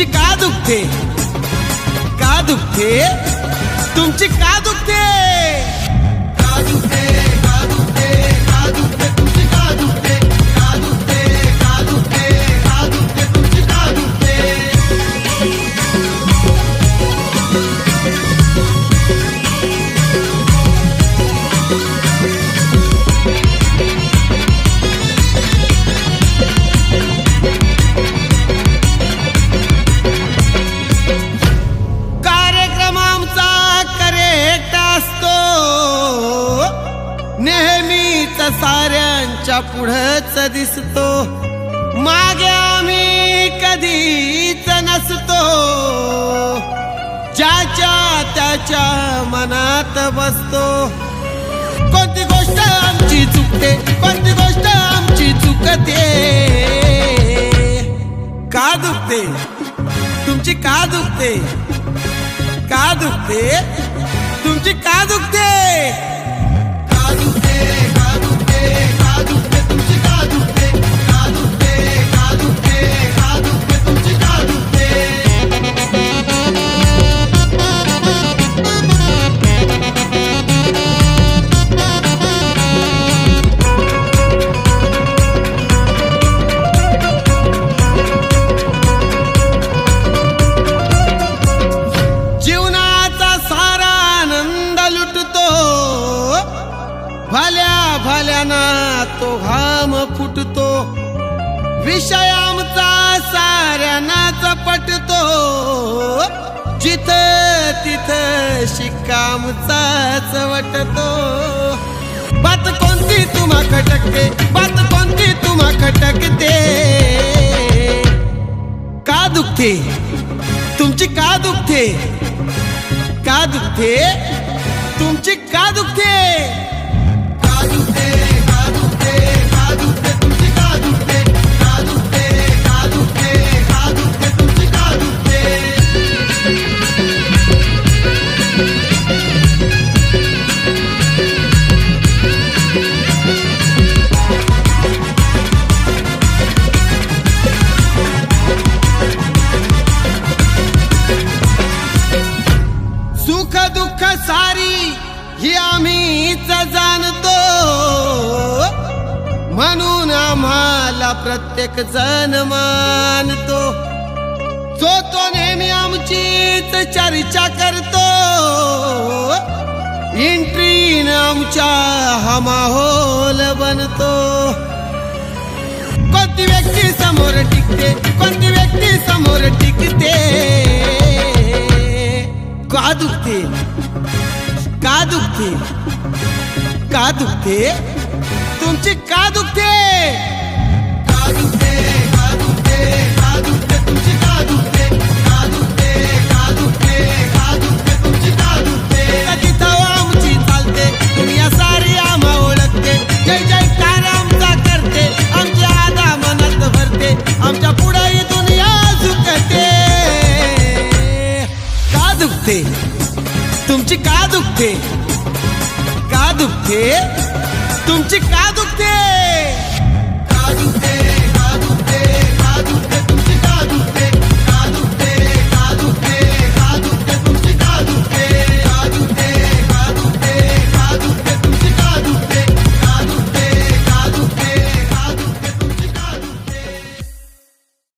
तुमची का दुखते का दुखते तुमची का दुखते का दुखते का दुखते का दुखते आमच्या पुढंच पुढच दिसतो. मागे आम्ही कधीच नसतो. ज्याच्या त्याच्या मनात बसतो. कोणती गोष्ट आमची चुकते? कोणती गोष्ट आमची चुकते? का दुखते? तुमची का दुखते? का दुखते? तुमची का दुखते? फुटतो. विषय आमचा साऱ्यांनाच पटतो. जिथ तिथ शिक्कामचाच वटतो. बात कोणती तुम्हा खटकते? बात कोणती तुम्हा खटकते? का दुखते? तुमची का दुखते? का दुखते? तुमची का दुखते? प्रत्येक जण मानतो. जो तो नेहमी आमचीच चर्चा करतो. एंट्रीन आमच्या हा माहोल बनतो. कोणती व्यक्ती समोर टिकते कोणती व्यक्ती समोर टिकते? का दुखते? का दुखते? का दुखते? तुमची का दुखते? तुमची का दुखते? का दुखते? तुमची का दुखते?